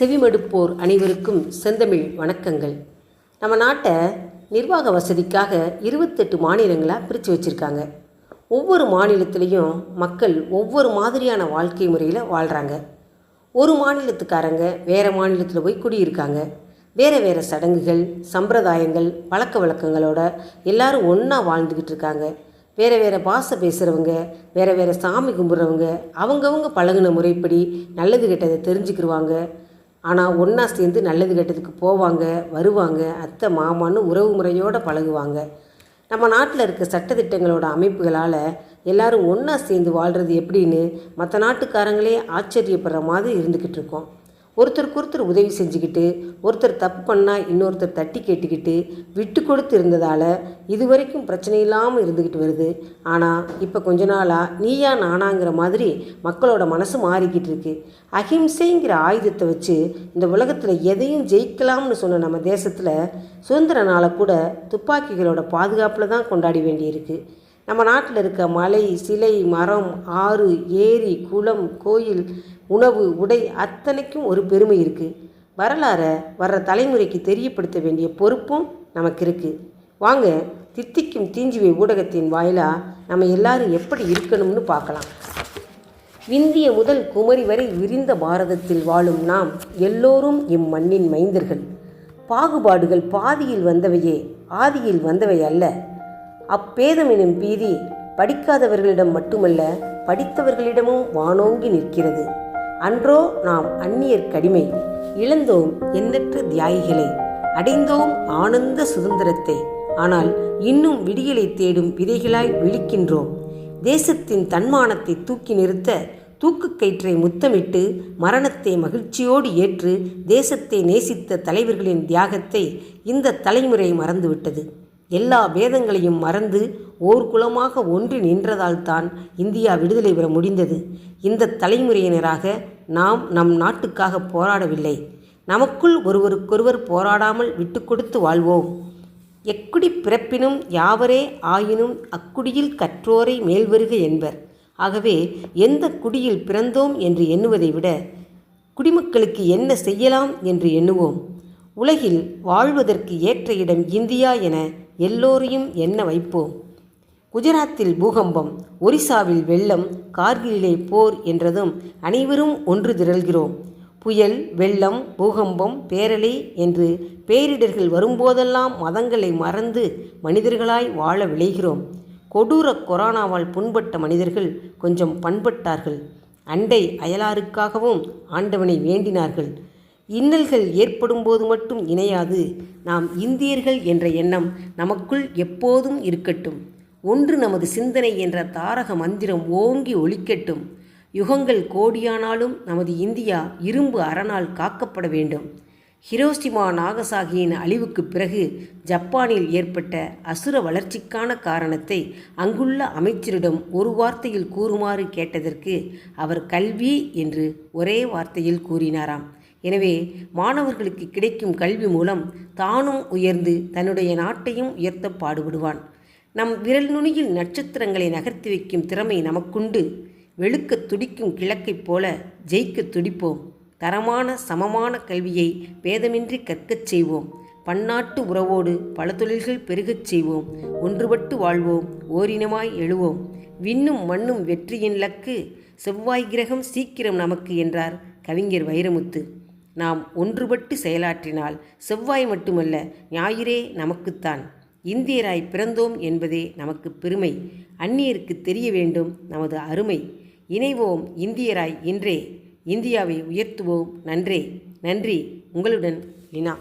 செவிமடுப்போர் அனைவருக்கும் செந்தமிழ் வணக்கங்கள். நம்ம நாட்டை நிர்வாக வசதிக்காக இருபத்தெட்டு மாநிலங்களாக பிரித்து வச்சுருக்காங்க. ஒவ்வொரு மாநிலத்திலையும் மக்கள் ஒவ்வொரு மாதிரியான வாழ்க்கை முறையில் வாழ்கிறாங்க ஒரு மாநிலத்துக்காரங்க வேறு மாநிலத்தில் போய் குடியிருக்காங்க. வேறு வேறு சடங்குகள் சம்பிரதாயங்கள் பழக்க வழக்கங்களோட எல்லாரும் ஒன்றா வாழ்ந்துக்கிட்டு இருக்காங்க. வேறு வேறு பாஷை பேசுகிறவங்க வேறு வேறு சாமி கும்பிட்றவங்க அவங்கவுங்க பழகுன முறைப்படி நல்லது கெட்டதை தெரிஞ்சுக்கிடுவாங்க ஆனால் ஒன்றா சேர்ந்து நல்லது கெட்டதுக்கு போவாங்க வருவாங்க அத்தை மாமான்னு உறவு முறையோடு பழகுவாங்க. நம்ம நாட்டில் இருக்க சட்டத்திட்டங்களோட அமைப்புகளால் எல்லாரும் ஒன்றா சேர்ந்து வாழ்கிறது எப்படின்னு மற்ற நாட்டுக்காரங்களே ஆச்சரியப்படுற மாதிரி இருந்துக்கிட்டு இருக்கோம். ஒருத்தருக்கு ஒருத்தர் உதவி செஞ்சுக்கிட்டு ஒருத்தர் தப்பு பண்ணால் இன்னொருத்தர் தட்டி கேட்டுக்கிட்டு விட்டு கொடுத்து இருந்ததால் இது வரைக்கும் பிரச்சனை இல்லாமல் இருந்துக்கிட்டு வருது. ஆனால் இப்போ கொஞ்ச நாளாக நீயா நானாங்கிற மாதிரி மக்களோட மனசு மாறிக்கிட்டு இருக்கு. அஹிம்சைங்கிற ஆயுதத்தை வச்சு இந்த உலகத்தில் எதையும் ஜெயிக்கலாம்னு சொன்ன நம்ம தேசத்தில் சுதந்திர நாளை கூட துப்பாக்கிகளோட பாதுகாப்பில் தான் கொண்டாடி வேண்டியிருக்கு. நம்ம நாட்டில் இருக்க மலை சிலை மரம் ஆறு ஏரி குளம் கோயில் உணவு உடை அத்தனைக்கும் ஒரு பெருமை இருக்குது வரலாறை வர்ற தலைமுறைக்கு தெரியப்படுத்த வேண்டிய பொறுப்பும் நமக்கு இருக்குது வாங்க தித்திக்கும் தீஞ்சுவை ஊடகத்தின் வாயிலாக நம்ம எல்லாரும் எப்படி இருக்கணும்னு பார்க்கலாம். விந்திய முதல் குமரி வரை விரிந்த பாரதத்தில் வாழும் நாம் எல்லோரும் இம்மண்ணின் மைந்தர்கள். பாகுபாடுகள் பாதியில் வந்தவையே ஆதியில் வந்தவை அல்ல. அப்பேதம் எனும் பீதி படிக்காதவர்களிடம் மட்டுமல்ல படித்தவர்களிடமும் வானோங்கி நிற்கிறது. அன்றோ நாம் அந்நியர் கடிமை இழந்தோம் எண்ணற்ற தியாகிகளை அடைந்தோம் ஆனந்த சுதந்திரத்தை. ஆனால் இன்னும் விடியலை தேடும் விதைகளாய் விழிக்கின்றோம். தேசத்தின் தன்மானத்தை தூக்கி நிறுத்த தூக்குக்கயிற்றை முத்தமிட்டு மரணத்தை மகிழ்ச்சியோடு ஏற்று தேசத்தை நேசித்த தலைவர்களின் தியாகத்தை இந்த தலைமுறை மறந்துவிட்டது. எல்லா வேதங்களையும் மறந்து ஓர் குலமாக ஒன்றி நின்றதால் தான் இந்தியா விடுதலை பெற முடிந்தது. இந்த தலைமுறையினராக நாம் நம் நாட்டுக்காக போராடவில்லை. நமக்குள் ஒருவருக்கொருவர் போராடாமல் விட்டு கொடுத்து வாழ்வோம். எக்குடி பிறப்பினும் யாவரே ஆயினும் அக்குடியில் கற்றோரை மேல்வருக என்பர். ஆகவே எந்த குடியில் பிறந்தோம் என்று எண்ணுவதை விட குடிமக்களுக்கு என்ன செய்யலாம் என்று எண்ணுவோம். உலகில் வாழ்வதற்கு ஏற்ற இடம் இந்தியா என எல்லோரையும் எண்ண வைப்போம்? குஜராத்தில் பூகம்பம் ஒரிசாவில் வெள்ளம் கார்கிலே போர் என்றதும் அனைவரும் ஒன்று திரள்கிறோம். புயல் வெள்ளம் பூகம்பம் பேரலை என்று பேரிடர்கள் வரும்போதெல்லாம் மதங்களை மறந்து மனிதர்களாய் வாழ விளைகிறோம். கொடூர கொரோனாவால் புண்பட்ட மனிதர்கள் கொஞ்சம் பண்பட்டார்கள். அண்டை அயலாருக்காகவும் ஆண்டவனை வேண்டினார்கள். இன்னல்கள் ஏற்படும் போது மட்டும் இணையாது. நாம் இந்தியர்கள் என்ற எண்ணம் நமக்குள் எப்போதும் இருக்கட்டும். ஒன்று நமது சிந்தனை என்ற தாரக மந்திரம் ஓங்கி ஒழிக்கட்டும் யுகங்கள் கோடியானாலும் நமது இந்தியா இரும்பு அரணால் காக்கப்பட வேண்டும். ஹிரோஷிமா நாகசாகியின் அழிவுக்கு பிறகு ஜப்பானில் ஏற்பட்ட அசுர வளர்ச்சிக்கான காரணத்தை அங்குள்ள அமைச்சரிடம் ஒரு வார்த்தையில் கூறுமாறு கேட்டதற்கு அவர் கல்வி என்று ஒரே வார்த்தையில் கூறினாராம். எனவே மாணவர்களுக்கு கிடைக்கும் கல்வி மூலம் தானும் உயர்ந்து தன்னுடைய நாட்டையும் உயர்த்த பாடுபடுவான். நம் விரல் நுனியில் நட்சத்திரங்களை நகர்த்தி வைக்கும் திறமை நமக்குண்டு. வெளுக்க துடிக்கும் கிழக்கைப் போல ஜெயிக்க துடிப்போம். தரமான சமமான கல்வியை பேதமின்றி கற்கச் செய்வோம். பன்னாட்டு உறவோடு பல தொழில்கள் பெருகச் செய்வோம். ஒன்றுபட்டு வாழ்வோம். ஓரினமாய் எழுவோம். விண்ணும் மண்ணும் வெற்றியின் லக்கு. செவ்வாய் கிரகம் சீக்கிரம் நமக்கு என்றார் கவிஞர் வைரமுத்து. நாம் ஒன்றுபட்டு செயலாற்றினால் செவ்வாய் மட்டுமல்ல ஞாயிறே நமக்குத்தான். இந்தியராய் பிறந்தோம் என்பதே நமக்கு பெருமை. அந்நியருக்கு தெரிய வேண்டும் நமது அருமை. இணைவோம் இந்தியராய் இன்றே இந்தியாவை உயர்த்துவோம் நன்றே. நன்றி. உங்களுடன் லினா